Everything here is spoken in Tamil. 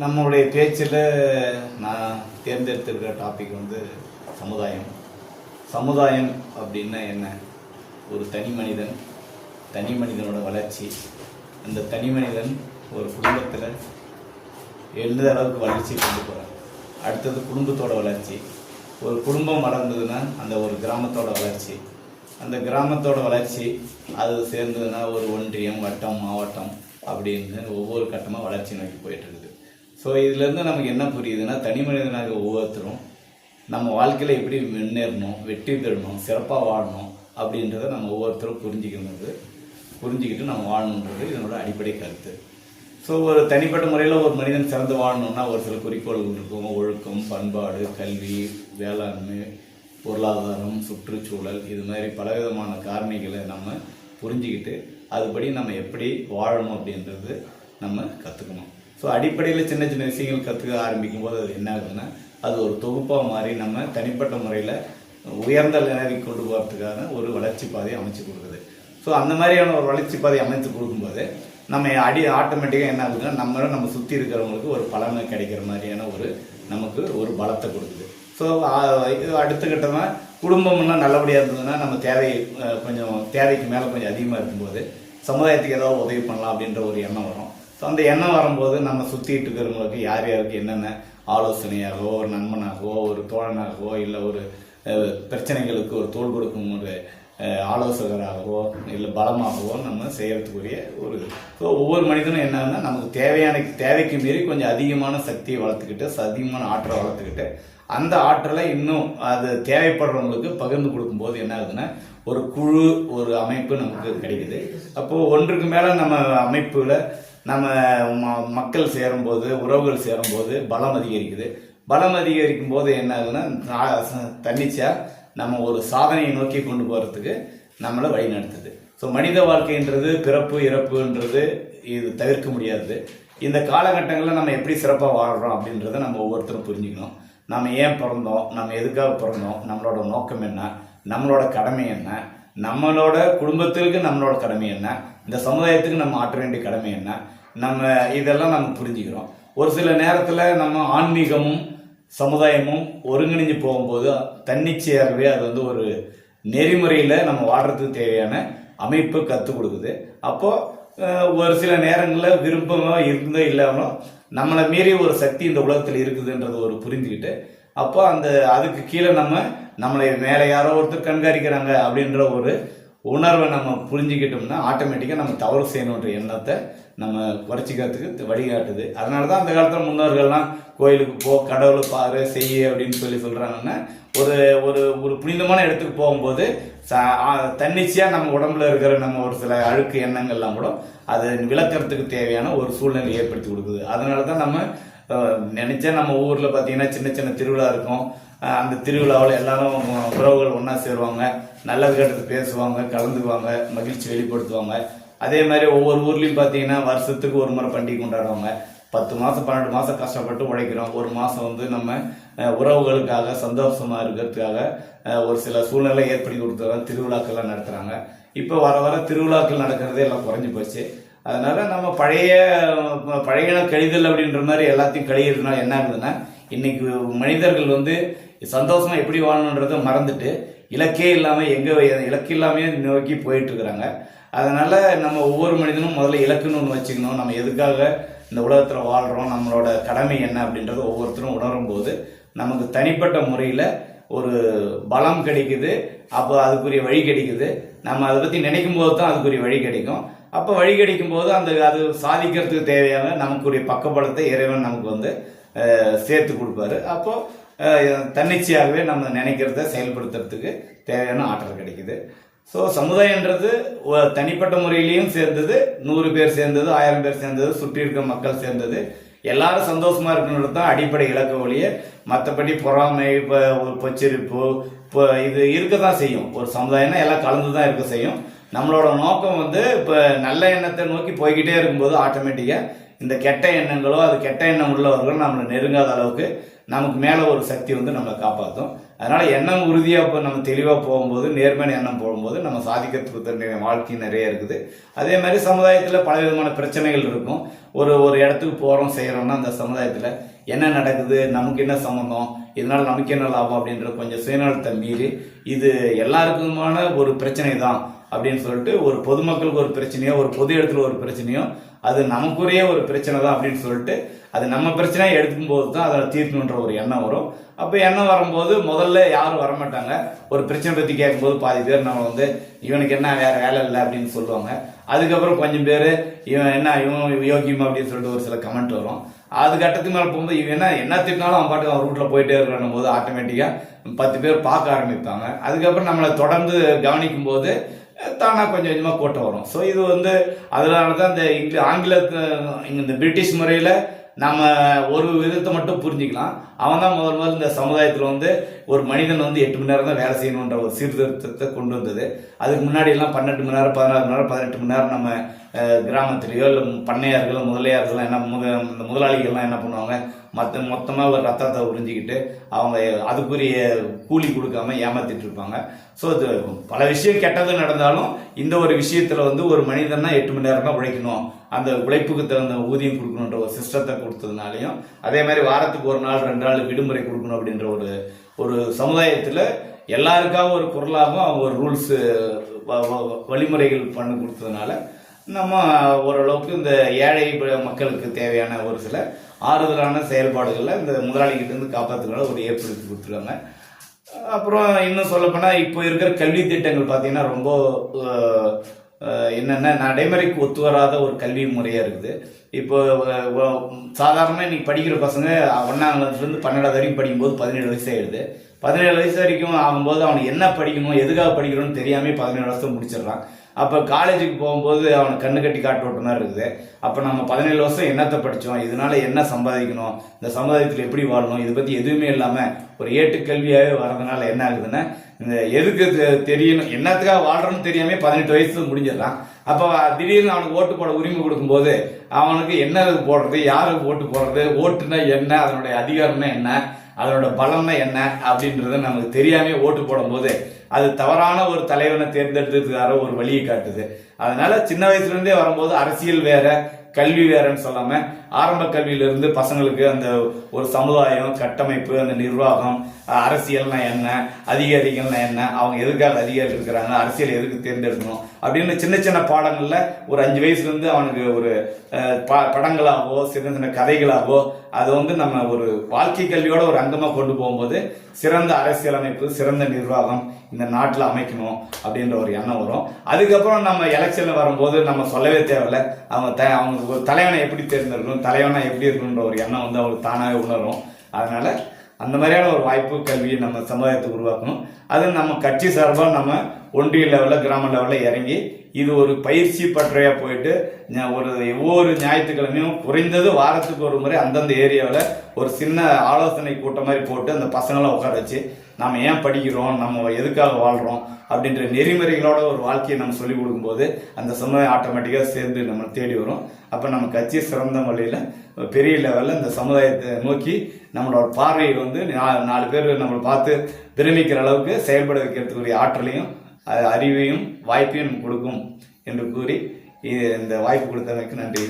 நம்மளுடைய பேச்சில் நான் தேர்ந்தெடுத்திருக்கிற டாபிக் வந்து சமுதாயம். சமுதாயம் அப்படின்னா என்ன? ஒரு தனி மனிதன் தனி மனிதனோட வளர்ச்சி. அந்த தனி மனிதன் ஒரு குடும்பத்தில் எந்த அளவுக்கு வளர்ச்சி கொண்டு போகிறான் அடுத்தது குடும்பத்தோட வளர்ச்சி. ஒரு குடும்பம் வளர்ந்ததுன்னா அந்த ஒரு கிராமத்தோட வளர்ச்சி. அந்த கிராமத்தோட வளர்ச்சி அது சேர்ந்ததுன்னா ஒரு ஒன்றியம் வட்டம் மாவட்டம் அப்படின்னு ஒவ்வொரு கட்டமாக வளர்ச்சி நோக்கி போயிட்டு இருக்குது. ஸோ இதுலேருந்து நமக்கு என்ன புரியுதுன்னா தனி மனிதனாக ஒவ்வொருத்தரும் நம்ம வாழ்க்கையில் எப்படி முன்னேறணும் வெற்றி பெறணும் சிறப்பாக வாழணும் அப்படின்றத நம்ம ஒவ்வொருத்தரும் புரிஞ்சுக்கணுது புரிஞ்சுக்கிட்டு நம்ம வாழணுன்றது இதனோட அடிப்படை கருத்து. ஸோ ஒரு தனிப்பட்ட முறையில் ஒரு மனிதன் சிறந்து வாழணும்னா ஒரு சில குறிக்கோள்கள் இருக்கும். ஒழுக்கம் பண்பாடு கல்வி வேளாண்மை பொருளாதாரம் சுற்றுச்சூழல் இது மாதிரி பலவிதமான காரணிகளை நம்ம புரிஞ்சுக்கிட்டு அதுபடி நம்ம எப்படி வாழணும் அப்படின்றது நம்ம கற்றுக்கணும் ஸோ அடிப்படையில் சின்ன சின்ன விஷயங்கள் கற்றுக்க ஆரம்பிக்கும் போது அது என்ன ஆகுதுன்னா அது ஒரு தொகுப்பாக மாறி நம்ம தனிப்பட்ட முறையில் உயர்ந்த நிலைக்கு கொண்டு போகிறதுக்கான ஒரு வளர்ச்சி பாதையை அமைச்சு கொடுக்குது. ஸோ அந்த மாதிரியான ஒரு வளர்ச்சி பாதையை அமைத்து கொடுக்கும்போது நம்ம அடி ஆட்டோமேட்டிக்காக என்ன ஆகுதுன்னா நம்ம நம்ம சுற்றி இருக்கிறவங்களுக்கு ஒரு பலனை கிடைக்கிற மாதிரியான ஒரு நமக்கு ஒரு பலத்தை கொடுக்குது. ஸோ இது அடுத்த கட்டமாக குடும்பம்லாம் நல்லபடியாக இருந்ததுன்னா நம்ம தேவை கொஞ்சம் தேவைக்கு மேலே கொஞ்சம் அதிகமாக இருக்கும்போது சமுதாயத்துக்கு ஏதாவது உதவி பண்ணலாம் அப்படின்ற ஒரு எண்ணம் வரும். ஸோ அந்த எண்ணம் வரும்போது நம்ம சுற்றிட்டு இருக்கிறவங்களுக்கு யார் யாருக்கு என்னென்ன ஆலோசனையாகவோ ஒரு நண்பனாகவோ ஒரு தோழனாகவோ இல்லை ஒரு பிரச்சனைகளுக்கு ஒரு தோள் கொடுக்கும் ஒரு ஆலோசகராகவோ இல்லை பலமாகவோ நம்ம செய்கிறதுக்குரிய ஒரு ஸோ ஒவ்வொரு மனிதனும் என்னன்னா நமக்கு தேவையான தேவைக்கு மீறி கொஞ்சம் அதிகமான சக்தியை வளர்த்துக்கிட்டு அதிகமான ஆற்றலை வளர்த்துக்கிட்டு அந்த ஆற்றலை இன்னும் அது தேவைப்படுறவங்களுக்கு பகிர்ந்து கொடுக்கும்போது என்ன ஆகுதுன்னா ஒரு குழு ஒரு அமைப்பு நமக்கு கிடைக்குது. அப்போது ஒன்றுக்கு மேலே நம்ம அமைப்பில் நம்ம ம- மக்கள் சேரும்போது உறவுகள் சேரும்போது பலம் அதிகரிக்குது. பலம் அதிகரிக்கும் போது என்ன ஆகுதுன்னா நா- நம்ம ஒரு சாதனையை நோக்கி கொண்டு போகிறதுக்கு நம்மளை வழி நடத்துது. ஸோ மனித வாழ்க்கைன்றது பிறப்பு இறப்புன்றது இது தவிர்க்க முடியாது. இந்த காலகட்டங்களில் நம்ம எப்படி சிறப்பாக வாழ்கிறோம் அப்படின்றத நம்ம ஒவ்வொருத்தரும் புரிஞ்சுக்கணும். நம்ம ஏன் பிறந்தோம்? நம்ம எதுக்காக பிறந்தோம்? நம்மளோட நோக்கம் என்ன? நம்மளோட கடமை என்ன? நம்மளோட குடும்பத்திற்கு நம்மளோட கடமை என்ன? இந்த சமுதாயத்துக்கு நம்ம ஆற்ற வேண்டிய கடமை என்ன? நம்ம இதெல்லாம் நம்ம புரிஞ்சுக்கிறோம். ஒரு சில நேரத்தில் நம்ம ஆன்மீகமும் சமுதாயமும் ஒருங்கிணைஞ்சு போகும்போது தன்னிச்சையாகவே அது வந்து ஒரு நெறிமுறையில் நம்ம வாடுறதுக்கு தேவையான அமைப்பு கற்றுக் கொடுக்குது. அப்போது ஒரு சில நேரங்களில் விருப்பமோ இருந்தோ இல்லாமலோ நம்மளை மீறி ஒரு சக்தி இந்த உலகத்தில் இருக்குதுன்றது ஒரு புரிஞ்சுக்கிட்டு அப்போ அந்த அதுக்கு கீழே நம்ம நம்மளை மேலே யாரோ ஒருத்தர் கண்காணிக்கிறாங்க அப்படின்ற ஒரு உணர்வை நம்ம புரிஞ்சுக்கிட்டோம்னா ஆட்டோமேட்டிக்காக நம்ம தவறு செய்யணுன்ற எண்ணத்தை நம்ம குறைச்சிக்கிறதுக்கு வழிகாட்டுது. அதனால தான் அந்த காலத்தில் முன்னோர்கள்லாம் கோயிலுக்கு போ கடவுளை பாரு செய்ய அப்படின்னு சொல்லி சொல்கிறாங்கன்னா ஒரு ஒரு ஒரு புனிதமான இடத்துக்கு போகும்போது சா தன்னிச்சையாக நம்ம உடம்புல இருக்கிற நம்ம ஒரு சில அழுக்கு எண்ணங்கள்லாம் கூட அதை விளக்கிறதுக்கு தேவையான ஒரு சூழ்நிலை ஏற்படுத்தி கொடுக்குது. அதனால தான் நம்ம நினச்சா நம்ம ஊரில் பார்த்தீங்கன்னா சின்ன சின்ன திருவிழா இருக்கும். அந்த திருவிழாவில் எல்லாரும் உறவுகள் ஒன்றா சேருவாங்க. நல்லது கெட்டது பேசுவாங்க கலந்துக்குவாங்க மகிழ்ச்சி வெளிப்படுத்துவாங்க. அதே மாதிரி ஒவ்வொரு ஊர்லேயும் பார்த்தீங்கன்னா வருஷத்துக்கு ஒரு முறை பண்டிகை கொண்டாடுவாங்க. பத்து மாதம் பன்னெண்டு மாதம் கஷ்டப்பட்டு உழைக்கிறோம். ஒரு மாதம் வந்து நம்ம உறவுகளுக்காக சந்தோஷமாக இருக்கிறதுக்காக ஒரு சில சூழ்நிலை ஏற்படுத்தி கொடுத்துறோம் திருவிழாக்கள்லாம் நடத்துகிறாங்க இப்போ வர வர திருவிழாக்கள் நடக்கிறதே எல்லாம் குறைஞ்சி போச்சு. அதனால் நம்ம பழைய பழைய கழிதல் அப்படின்ற மாதிரி எல்லாத்தையும் கழிகிறதுனால என்ன ஆகுதுன்னா இன்னைக்கு மனிதர்கள் வந்து சந்தோஷமாக எப்படி வாழணுன்றதை மறந்துட்டு இலக்கே இல்லாமல் எங்கே இலக்கு இல்லாமையே நோக்கி போயிட்டுருக்குறாங்க அதனால் நம்ம ஒவ்வொரு மனிதனும் முதல்ல இலக்குன்னு ஒன்று வச்சுக்கணும். நம்ம எதுக்காக இந்த உலகத்தில் வாழ்கிறோம் நம்மளோட கடமை என்ன அப்படின்றத ஒவ்வொருத்தரும் உணரும் போது நமக்கு தனிப்பட்ட முறையில் ஒரு பலம் கிடைக்குது. அப்போ அதுக்குரிய வழி கிடைக்குது. நம்ம அதை பற்றி நினைக்கும் போது தான் அதுக்குரிய வழி கிடைக்கும். அப்போ வழி கிடைக்கும் போது அந்த அது சாதிக்கிறதுக்கு தேவையான நமக்குரிய பக்கபலத்தை இறைவன் நமக்கு வந்து சேர்த்து கொடுப்பாரு. அப்போ தன்னிச்சையாகவே நம்ம நினைக்கிறத செயல்படுத்துறதுக்கு தேவையான ஆற்றல் கிடைக்குது. ஸோ சமுதாயன்றது தனிப்பட்ட முறையிலையும் சேர்ந்தது நூறு பேர் சேர்ந்தது ஆயிரம் பேர் சேர்ந்தது சுற்றி இருக்க மக்கள் சேர்ந்தது. எல்லாரும் சந்தோஷமா இருக்கணுன்றது தான் அடிப்படை இலக்க ஒழிய மற்றபடி பொறாமை இப்போ ஒரு பொச்சரிப்பு இப்போ இது இருக்க தான் செய்யும். ஒரு சமுதாயம்னா எல்லாம் கலந்து தான் இருக்க செய்யும். நம்மளோட நோக்கம் வந்து இப்போ நல்ல எண்ணத்தை நோக்கி போய்கிட்டே இருக்கும்போது ஆட்டோமேட்டிக்காக இந்த கெட்ட எண்ணங்களோ அது கெட்ட எண்ணம் உள்ளவர்களோ நம்மளை நெருங்காத அளவுக்கு நமக்கு மேலே ஒரு சக்தி வந்து நம்மளை காப்பாற்றும் அதனால் எண்ணம் உறுதியாக இப்போ நம்ம தெளிவாக போகும்போது நேர்மையான எண்ணம் போகும்போது நம்ம சாதிக்கிறதுக்கு தன்னுடைய வாழ்க்கை நிறைய இருக்குது. அதே மாதிரி சமுதாயத்தில் பல விதமான பிரச்சனைகள் இருக்கும். ஒரு ஒரு இடத்துக்கு போகிறோம் செய்கிறோம்னா அந்த சமுதாயத்தில் என்ன நடக்குது நமக்கு என்ன சம்மந்தம் இதனால் நமக்கு என்ன லாபம் அப்படின்ற கொஞ்சம் சுயநலத்தை மீறி இது எல்லாருக்குமான ஒரு பிரச்சனை தான் அப்படின்னு சொல்லிட்டு ஒரு பொதுமக்களுக்கு ஒரு பிரச்சனையோ ஒரு பொது இடத்துல ஒரு பிரச்சனையோ அது நமக்குரிய ஒரு பிரச்சனை தான் அப்படின்னு சொல்லிட்டு அது நம்ம பிரச்சனையாக எடுக்கும் போது தான் அதை தீர்க்கணுன்ற ஒரு எண்ணம் வரும். அப்போ எண்ணம் வரும்போது முதல்ல யாரும் வரமாட்டாங்க. ஒரு பிரச்சனை பற்றி கேட்கும்போது பாதி பேர் நம்ம வந்து இவனுக்கு என்ன வேறு வேலை இல்லை அப்படின்னு சொல்லுவாங்க. அதுக்கப்புறம் கொஞ்சம் பேர் இவன் என்ன இவன் யோகியம் அப்படின்னு சொல்லிட்டு ஒரு சில கமெண்ட் வரும். அது கட்டத்துக்கு மேலே போகும்போது இவன் என்ன என்ன திட்டினாலும் அவன் பாட்டுக்கு அவன் ரூட்டில் போயிட்டே இருக்கணும் போது ஆட்டோமேட்டிக்காக பத்து பேர் பார்க்க ஆரம்பிப்பாங்க. அதுக்கப்புறம் நம்மளை தொடர்ந்து கவனிக்கும் போது தானாக கொஞ்சம் கொஞ்சமாக கூட்டம் வரும். ஸோ இது வந்து அதனால தான் இந்த இங்கிலி ஆங்கிலத்து இந்த பிரிட்டிஷ் முறையில் நம்ம ஒரு விதத்தை மட்டும் புரிஞ்சுக்கலாம். அவன் தான் முதல் முதல் இந்த சமுதாயத்தில் வந்து ஒரு மனிதன் வந்து எட்டு மணி நேரம் தான் வேலை செய்யணுன்ற ஒரு சீர்திருத்தத்தை கொண்டு வந்தது. அதுக்கு முன்னாடி எல்லாம் பன்னெண்டு மணி நேரம் பதினாறு மணி நேரம் பதினெட்டு மணி நேரம் நம்ம கிராமத்திலேயோ இல்லை பண்ணையார்கள் முதலியார்கள் என்ன முத இந்த முதலாளிகள்லாம் என்ன பண்ணுவாங்க? மற்ற மொத்தமாக ஒரு ரத்தத்தை உறிஞ்சிக்கிட்டு அவங்க அதுக்குரிய கூலி கொடுக்காம ஏமாத்திட்டு இருப்பாங்க. ஸோ இது பல விஷயம் கெட்டது நடந்தாலும் இந்த ஒரு விஷயத்தில் வந்து ஒரு மனிதன்னா எட்டு மணி நேரம் தான் உழைக்கணும். அந்த உழைப்புக்கு தகுந்த ஊதியம் கொடுக்கணுன்ற ஒரு சிஸ்டத்தை கொடுத்ததுனாலையும் அதே மாதிரி வாரத்துக்கு ஒரு நாள் ரெண்டு நாள் விடுமுறை கொடுக்கணும் அப்படின்ற ஒரு ஒரு சமுதாயத்தில் எல்லாருக்காகவும் ஒரு குரலாகவும் அவங்க ஒரு ரூல்ஸு வழிமுறைகள் பண்ணி கொடுத்ததுனால நம்ம ஓரளவுக்கு இந்த ஏழை மக்களுக்கு தேவையான ஒரு சில ஆறுதலான செயல்பாடுகளை இந்த முதலாளிகிட்டேருந்து காப்பாற்றுறதுனால ஒரு ஏற்படுத்தி கொடுத்துருக்காங்க. அப்புறம் இன்னும் சொல்லப்போனால் இப்போ இருக்கிற கல்வி திட்டங்கள் பார்த்திங்கன்னா ரொம்ப என்னென்ன நடைமுறைக்கு ஒத்து வராத ஒரு கல்வி முறையாக இருக்குது. இப்போ சாதாரணமாக இன்றைக்கி படிக்கிற பசங்க ஒன்றாம் பன்னெண்டாவது வரைக்கும் படிக்கும்போது பதினேழு வயசு ஆயிடுது. பதினேழு வயசு வரைக்கும் ஆகும்போது அவனுக்கு என்ன படிக்கணும் எதுக்காக படிக்கணும்னு தெரியாமல் பதினேழு வருஷம் முடிச்சிடுறான். அப்போ காலேஜுக்கு போகும்போது அவனை கண்ணு கட்டி காட்டு ஓட்ட மாதிரி இருக்குது. அப்போ நம்ம பதினேழு வருஷம் என்னத்தை படித்தோம் இதனால என்ன சம்பாதிக்கணும்? இந்த சமுதாயத்தில் எப்படி வாழணும்? இதை பற்றி எதுவுமே இல்லாமல் ஒரு ஏட்டுக்கல்வியாகவே வர்றதுனால என்ன ஆகுதுன்னா இந்த எதுக்கு தெ- தெரியணும்? என்னத்துக்காக வாழ்றோம்னு தெரியாமல் பதினெட்டு வயசு முடிஞ்சிடறான். அப்போ திடீர்னு அவனுக்கு ஓட்டு போட உரிமை கொடுக்கும்போது அவனுக்கு என்ன போடுறது? யாருக்கு ஓட்டு போடுறது? ஓட்டுனா என்ன? அதனுடைய அதிகாரம்னா என்ன? அதனோட பலம்னா என்ன? அப்படின்றது நமக்கு தெரியாமே ஓட்டு போடும்போது அது தவறான ஒரு தலைவனை தேர்ந்தெடுத்ததுக்காக ஒரு வழியை காட்டுது. அதனால சின்ன வயசுலேருந்தே வரும்போது அரசியல் வேற கல்வி வேறன்னு சொல்லாம ஆரம்ப கல்வியிலிருந்து பசங்களுக்கு அந்த ஒரு சமுதாயம் கட்டமைப்பு அந்த நிர்வாகம் அரசியல்னா என்ன அதிகாரிகள்னா என்ன அவங்க எதுக்காக அதிகாரி இருக்கிறாங்க அரசியல் எதுக்கு தேர்ந்தெடுக்கணும் அப்படின்னு சின்ன சின்ன பாடங்கள்ல ஒரு அஞ்சு வயசுலேருந்து அவனுக்கு ஒரு ப- படங்களாகவோ சின்ன சின்ன கதைகளாகவோ அது வந்து நம்ம ஒரு வாழ்க்கை கல்வியோட ஒரு அங்கமாக கொண்டு போகும்போது சிறந்த அரசியலமைப்பு சிறந்த நிர்வாகம் இந்த நாட்டில் அமைக்கணும் அப்படின்ற ஒரு எண்ணம் வரும். அதுக்கப்புறம் நம்ம எலெக்ஷனில் வரும்போது நம்ம சொல்லவே தேவையில்ல. அவங்க த அவங்களுக்கு ஒரு தலைவனை எப்படி தேர்ந்தெடுக்கணும் தலைவனை எப்படி இருக்கணுன்ற ஒரு எண்ணம் வந்து அவங்களுக்கு தானாகவே உணரும். அதனால் அந்த மாதிரியான ஒரு வாய்ப்பு கல்வியை நம்ம சமுதாயத்துக்கு உருவாக்கணும். அது நம்ம கட்சி சார்பாக நம்ம ஒன்றிய லெவலில் கிராம லெவலில் இறங்கி இது ஒரு பயிற்சி பற்றையாக போயிட்டு ஒரு ஒவ்வொரு ஞாயிற்றுக்கிழமையும் குறைந்தது வாரத்துக்கு ஒரு முறை அந்தந்த ஏரியாவில் ஒரு சின்ன ஆலோசனை கூட்டம் மாதிரி போட்டு அந்த பசங்களை உட்கார வச்சு நாம் ஏன் படிக்கிறோம்? நம்ம எதுக்காக வாழ்கிறோம் அப்படின்ற நெறிமுறைகளோட ஒரு வாழ்க்கையை நம்ம சொல்லிக் கொடுக்கும்போது அந்த சமுதாயம் ஆட்டோமேட்டிக்காக சேர்ந்து நம்ம தேடி வரும். அப்போ நம்ம கட்சி சிறந்த வழியில் பெரிய லெவலில் இந்த சமுதாயத்தை நோக்கி நம்மளோட பார்வையை வந்து நாலு பேர் நம்மளை பார்த்து பிரமிக்கிற அளவுக்கு செயல்பட வைக்கிறதுக்குரிய ஆற்றலையும் அறிவையும் வாய்ப்பையும் கொடுக்கும் என்று கூறி இது- இந்த வாய்ப்பு கொடுத்தமைக்கு நன்றி.